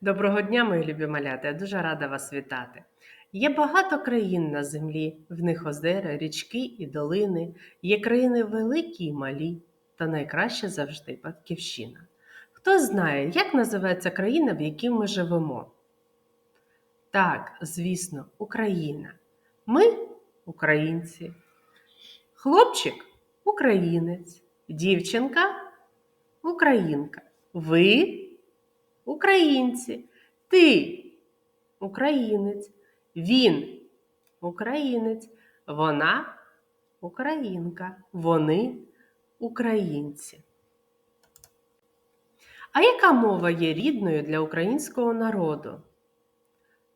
Доброго дня, мої любі малята. Я дуже рада вас вітати. Є багато країн на землі, в них озера, річки і долини. Є країни великі і малі, та найкраще завжди батьківщина. Хто знає, як називається країна, в якій ми живемо? Так, звісно, Україна. Ми українці. Хлопчик українець, дівчинка українка. Ви українці. Ти українець. Він українець. Вона українка. Вони українці. А яка мова є рідною для українського народу?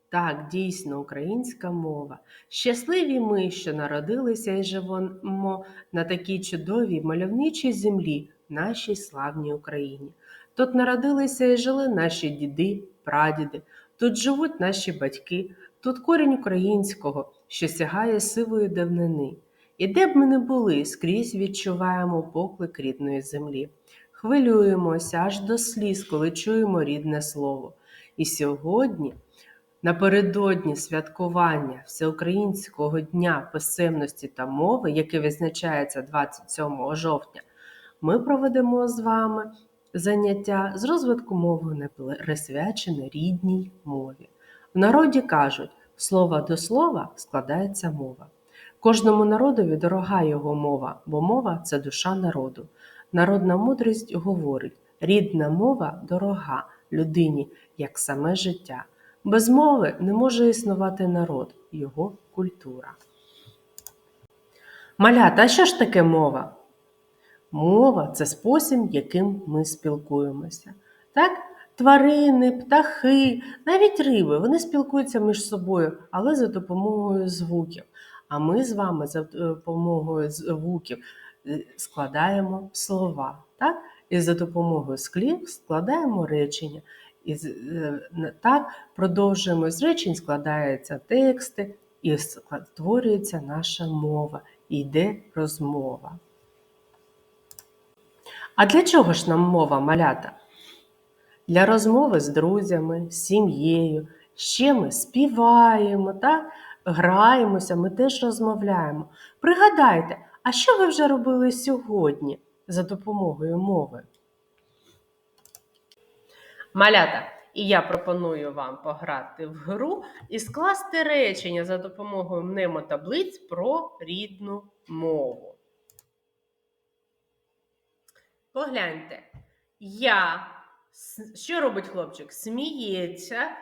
Так, дійсно, українська мова. Щасливі ми, що народилися і живемо на такій чудовій мальовничій землі, нашій славній Україні. Тут народилися і жили наші діди, прадіди, тут живуть наші батьки, тут корінь українського, що сягає сивої давнини. І де б ми не були, скрізь відчуваємо поклик рідної землі. Хвилюємося аж до сліз, коли чуємо рідне слово. І сьогодні, напередодні святкування Всеукраїнського дня писемності та мови, яке відзначається 27 жовтня, ми проведемо з вами заняття з розвитку мови не присвячене рідній мові. В народі кажуть, слова до слова складається мова. Кожному народові дорога його мова, бо мова це душа народу. Народна мудрість говорить: рідна мова дорога людині, як саме життя. Без мови не може існувати народ, його культура. Малята, а що ж таке мова? Мова це спосіб, яким ми спілкуємося. Так? Тварини, птахи, навіть риби вони спілкуються між собою, але за допомогою звуків. А ми з вами за допомогою звуків е, складаємо слова. Так? І за допомогою склів складаємо речення. І е, так продовжуємо з речень, складаються тексти, і створюється наша мова, і йде розмова. А для чого ж нам мова малята? Для розмови з друзями, з сім'єю. Ще ми співаємо, так? граємося, ми теж розмовляємо. Пригадайте, а що ви вже робили сьогодні за допомогою мови? Малята, і я пропоную вам пограти в гру і скласти речення за допомогою мнемотаблиць про рідну мову. Погляньте, я, що робить хлопчик? Сміється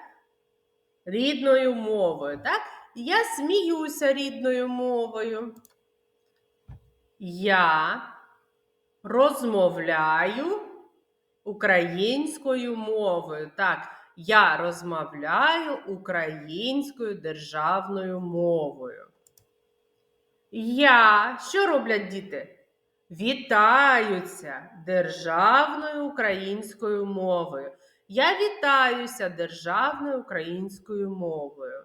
рідною мовою. так? Я сміюся рідною мовою. Я розмовляю українською мовою. Так, я розмовляю українською державною мовою. Я, що роблять діти? Вітаються державною українською мовою. Я вітаюся державною українською мовою.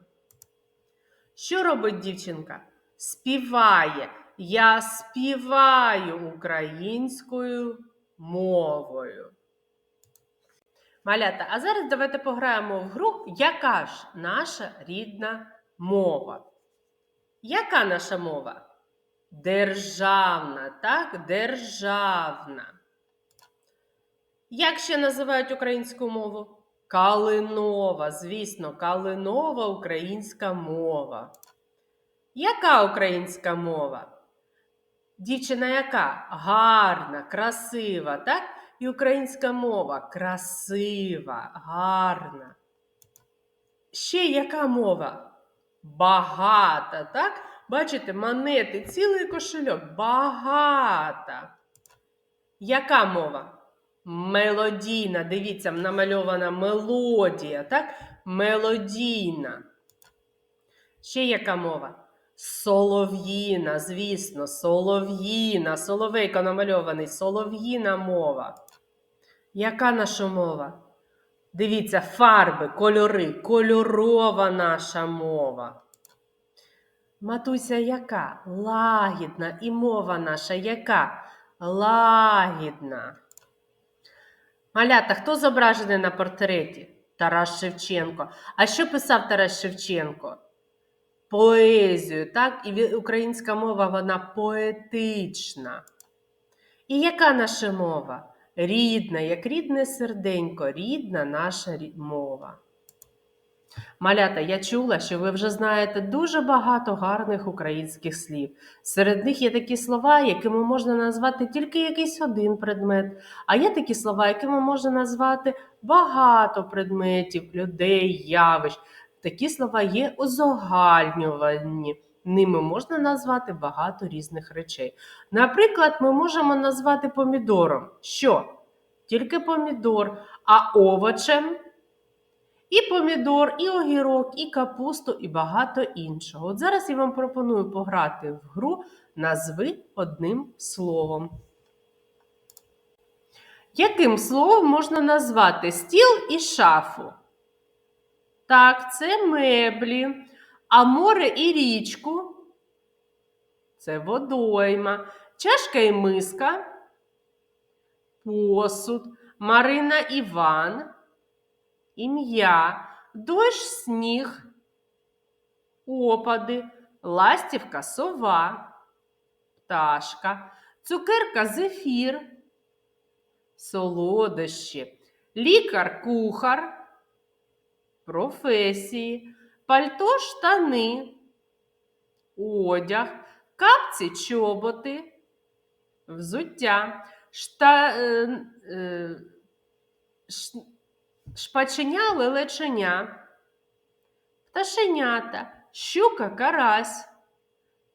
Що робить дівчинка? Співає. Я співаю українською мовою. Малята, а зараз давайте пограємо в гру, яка ж наша рідна мова. Яка наша мова? Державна, так? Державна. Як ще називають українську мову? Калинова, звісно, калинова українська мова. Яка українська мова? Дівчина яка? Гарна, красива, так? І українська мова красива, гарна. Ще яка мова? Багата, так? Бачите, монети, цілий кошельок. Багата. Яка мова? Мелодійна. Дивіться, намальована мелодія, так? Мелодійна. Ще яка мова? Солов'їна, звісно, солов'їна. Соловейко намальований, солов'їна мова. Яка наша мова? Дивіться, фарби, кольори, кольорова наша мова. Матуся яка? Лагідна. І мова наша яка? Лагідна. Малята, хто зображений на портреті? Тарас Шевченко. А що писав Тарас Шевченко? Поезію, так? І українська мова вона поетична. І яка наша мова? Рідна, як рідне серденько, рідна наша мова. Малята, я чула, що ви вже знаєте дуже багато гарних українських слів. Серед них є такі слова, якими можна назвати тільки якийсь один предмет, а є такі слова, якими можна назвати багато предметів, людей, явищ. Такі слова є узагальнювані. Ними можна назвати багато різних речей. Наприклад, ми можемо назвати помідором. Що? Тільки помідор, а овочем і помідор, і огірок, і капусту, і багато іншого. От зараз я вам пропоную пограти в гру назви одним словом. Яким словом можна назвати стіл і шафу? Так, це меблі. А море і річку це водойма. Чашка і миска, посуд, Марина Іван ім'я, дощ, сніг, опади, ластівка, сова, пташка, цукерка, зефір, солодощі, лікар, кухар, професії, пальто, штани, одяг, капці, чоботи, взуття, шта, е, е, ш, шпаченя, лелеченя, пташенята, щука, карась,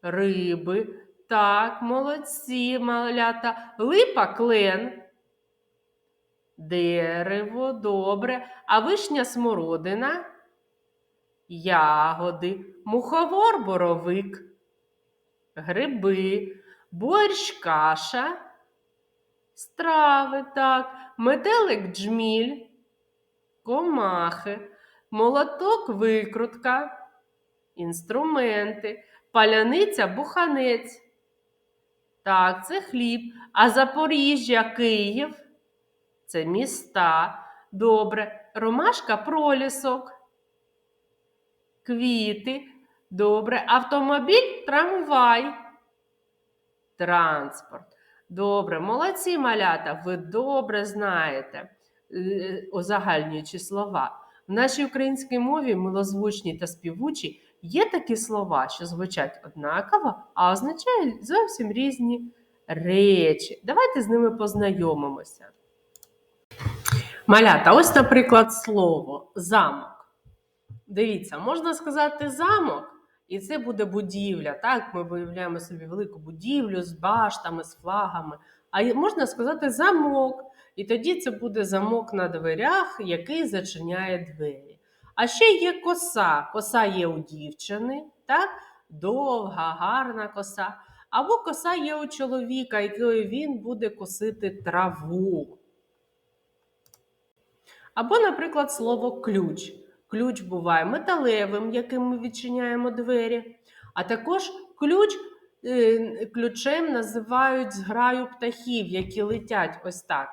риби. Так, молодці, малята, липа, клен, дерево, добре, а вишня смородина, ягоди, муховор, боровик, гриби, борщ, каша, страви, так, метелик, джміль комахи, молоток викрутка, інструменти, паляниця буханець. Так, це хліб. А Запоріжжя, Київ це міста. Добре. Ромашка пролісок. Квіти. Добре. Автомобіль трамвай. Транспорт. Добре, молодці малята, ви добре знаєте е, слова. В нашій українській мові милозвучній та співучій є такі слова, що звучать однаково, а означають зовсім різні речі. Давайте з ними познайомимося. Малята, ось, наприклад, слово замок. Дивіться, можна сказати замок, і це буде будівля. Так, ми уявляємо собі велику будівлю з баштами, з флагами. А можна сказати замок. І тоді це буде замок на дверях, який зачиняє двері. А ще є коса. Коса є у дівчини, так? довга, гарна коса. Або коса є у чоловіка, якою він буде косити траву. Або, наприклад, слово ключ. Ключ буває металевим, яким ми відчиняємо двері. А також ключ ключем називають зграю птахів, які летять ось так.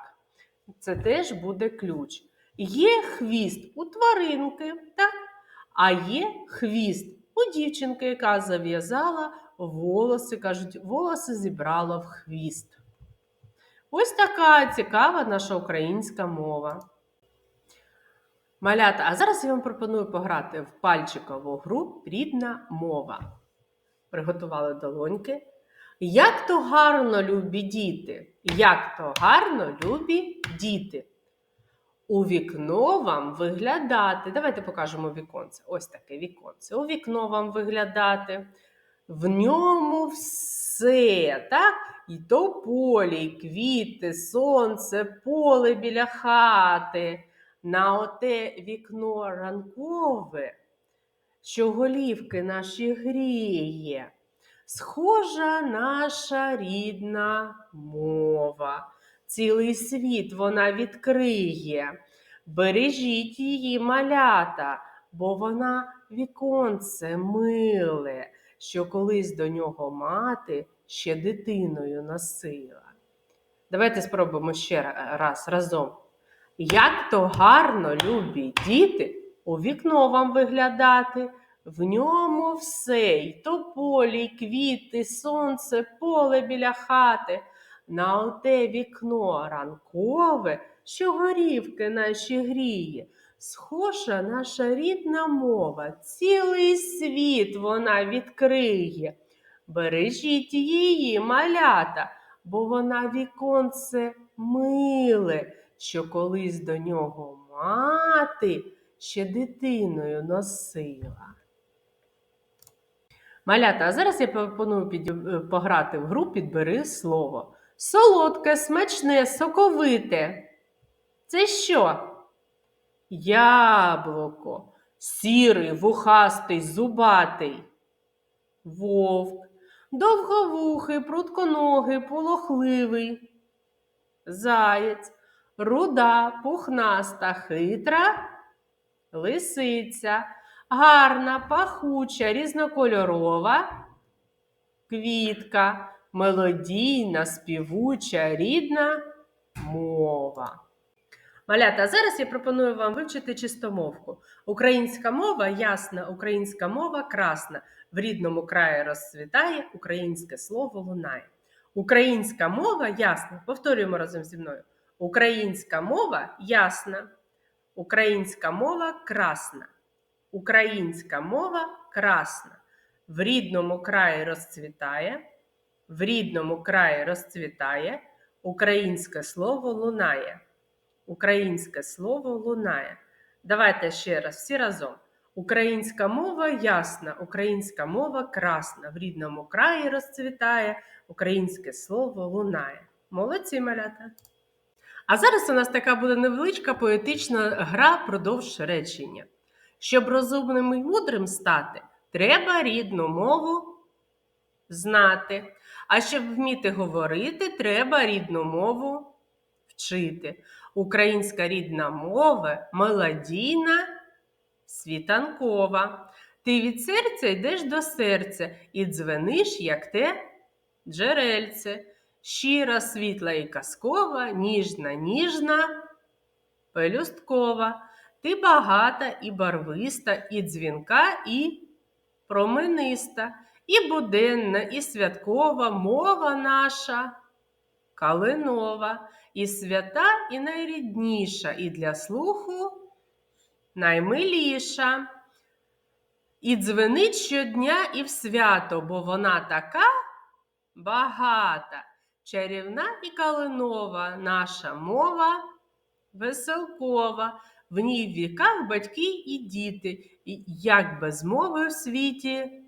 Це теж буде ключ. Є хвіст у тваринки, так? а є хвіст у дівчинки, яка зав'язала волоси, кажуть, волоси зібрала в хвіст. Ось така цікава наша українська мова. Малята, а зараз я вам пропоную пограти в пальчикову гру Рідна мова. Приготували долоньки. Як то гарно, любі діти! Як то гарно, любі діти! У вікно вам виглядати. Давайте покажемо віконце. Ось таке віконце. У вікно вам виглядати. В ньому все, так? І то полі, і квіти, сонце, поле біля хати. На оте вікно ранкове, що голівки наші гріє. Схожа наша рідна мова. Цілий світ вона відкриє. Бережіть її малята, бо вона віконце миле, що колись до нього мати ще дитиною носила. Давайте спробуємо ще раз разом. Як то гарно, любі діти, у вікно вам виглядати. В ньому все, й тополі, й квіти, сонце, поле біля хати. На оте вікно ранкове, що горівки наші гріє. Схожа наша рідна мова, цілий світ вона відкриє. Бережіть її, малята, бо вона віконце миле, що колись до нього мати ще дитиною носила. Малята, а зараз я пропоную піді- е, пограти в гру «Підбери слово. Солодке, смачне, соковите. Це що? Яблуко, сірий, вухастий, зубатий. Вовк, довговухий, прутконогий, полохливий. Заєць, руда, пухнаста, хитра. Лисиця, гарна, пахуча, різнокольорова. Квітка, мелодійна, співуча, рідна мова. Малята, а зараз я пропоную вам вивчити чистомовку. Українська мова ясна, українська мова красна. В рідному краї розцвітає, українське слово лунає. Українська мова ясна. Повторюємо разом зі мною. Українська мова ясна. Українська мова красна. Українська мова красна. В рідному краї розцвітає. В рідному краї розцвітає. Українське слово лунає. Українське слово лунає. Давайте ще раз, всі разом. Українська мова ясна, українська мова красна. В рідному краї розцвітає, українське слово лунає. Молодці малята! А зараз у нас така буде невеличка поетична гра продовж речення. Щоб розумним і мудрим стати, треба рідну мову знати. А щоб вміти говорити, треба рідну мову вчити. Українська рідна мова мелодійна, світанкова. Ти від серця йдеш до серця і дзвениш, як те джерельце. Щира, світла і казкова, ніжна, ніжна, пелюсткова. Ти багата і барвиста, і дзвінка, і промениста, і буденна, і святкова мова наша, калинова, і свята, і найрідніша, і для слуху наймиліша. І дзвенить щодня і в свято, бо вона така багата, чарівна і калинова наша мова веселкова, в ній в віках батьки і діти, і як без мови в світі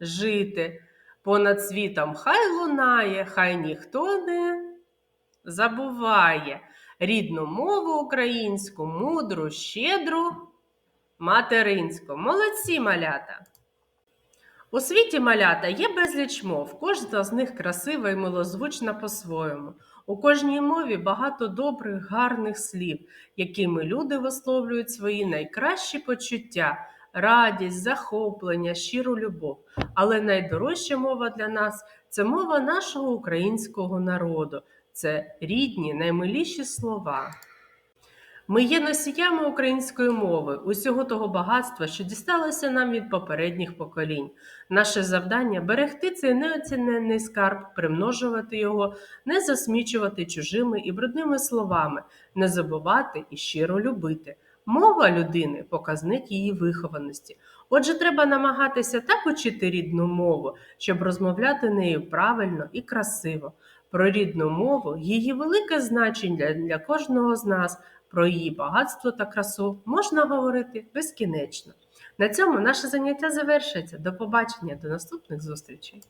жити. Понад світом хай лунає, хай ніхто не забуває рідну мову українську, мудру, щедру, материнську. Молодці малята! У світі малята є безліч мов, кожна з них красива і милозвучна по-своєму. У кожній мові багато добрих, гарних слів, якими люди висловлюють свої найкращі почуття, радість, захоплення, щиру любов. Але найдорожча мова для нас це мова нашого українського народу, це рідні, наймиліші слова. Ми є носіями української мови, усього того багатства, що дісталося нам від попередніх поколінь. Наше завдання берегти цей неоціненний скарб, примножувати його, не засмічувати чужими і брудними словами, не забувати і щиро любити. Мова людини показник її вихованості. Отже, треба намагатися так учити рідну мову, щоб розмовляти нею правильно і красиво. Про рідну мову, її велике значення для кожного з нас, про її багатство та красу можна говорити безкінечно. На цьому наше заняття завершується. До побачення, до наступних зустрічей!